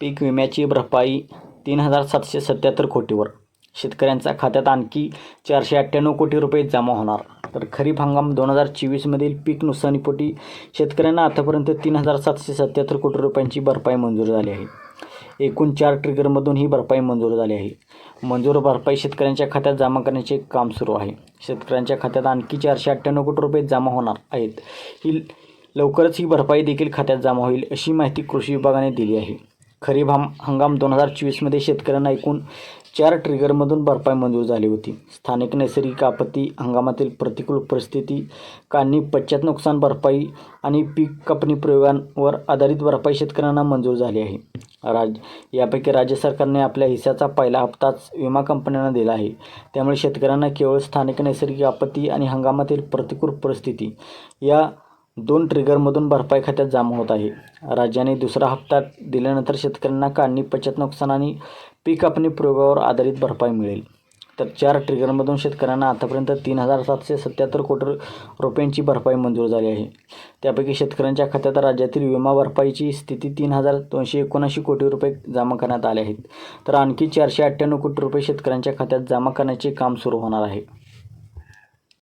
पीक विम्याची भरपाई तीन हजार सातशे सत्याहत्तर कोटीवर. शेतकऱ्यांच्या खात्यात आणखी चारशे अठ्ठ्याण्णव कोटी रुपये जमा होणार. तर खरीप हंगाम दोन हजार चोवीसमधील पीक नुकसानीपोटी शेतकऱ्यांना आतापर्यंत तीन हजार सातशे सत्याहत्तर कोटी रुपयांची भरपाई मंजूर झाली आहे. एकूण चार ट्रिगरमधून ही भरपाई मंजूर झाली आहे. मंजूर भरपाई शेतकऱ्यांच्या खात्यात जमा करण्याचे काम सुरू आहे. शेतकऱ्यांच्या खात्यात आणखी चारशे अठ्ठ्याण्णव कोटी रुपये जमा होणार आहेत. ही लवकरच ही भरपाई देखील खात्यात जमा होईल अशी माहिती कृषी विभागाने दिली आहे. खरीप हम हंगाम दोन हजार चोवीसमध्ये शेतकऱ्यांना एकूण चार ट्रिगरमधून भरपाई मंजूर झाली होती. स्थानिक नैसर्गिक आपत्ती हंगामातील प्रतिकूल परिस्थिती काढणी पश्चात नुकसान भरपाई आणि पीक कापणी प्रयोगांवर आधारित भरपाई शेतकऱ्यांना मंजूर झाली आहे. राज यापैकी राज्य सरकारने आपल्या हिस्साचा पहिला हप्ताच विमा कंपन्यांना दिला आहे. त्यामुळे शेतकऱ्यांना केवळ स्थानिक नैसर्गिक आपत्ती आणि हंगामातील प्रतिकूल परिस्थिती या दोन ट्रिगरमधून भरपाई खात्यात जमा होत आहे. राज्याने दुसरा हप्ता दिल्यानंतर शेतकऱ्यांना काढणी पश्चात नुकसान आणि पीक कापणी प्रयोगावर आधारित भरपाई मिळेल. तर चार ट्रिगरमधून शेतकऱ्यांना आतापर्यंत तीन हजार सातशे सत्याहत्तर कोटी रुपयांची भरपाई मंजूर झाली आहे. त्यापैकी शेतकऱ्यांच्या खात्यात राज्यातील विमा भरपाईची स्थिती तीन हजार दोनशे एकोणऐंशी कोटी रुपये जमा करण्यात आले आहेत. तर आणखी चारशे अठ्ठ्याण्णव कोटी रुपये शेतकऱ्यांच्या खात्यात जमा करण्याचे काम सुरू होणार आहे.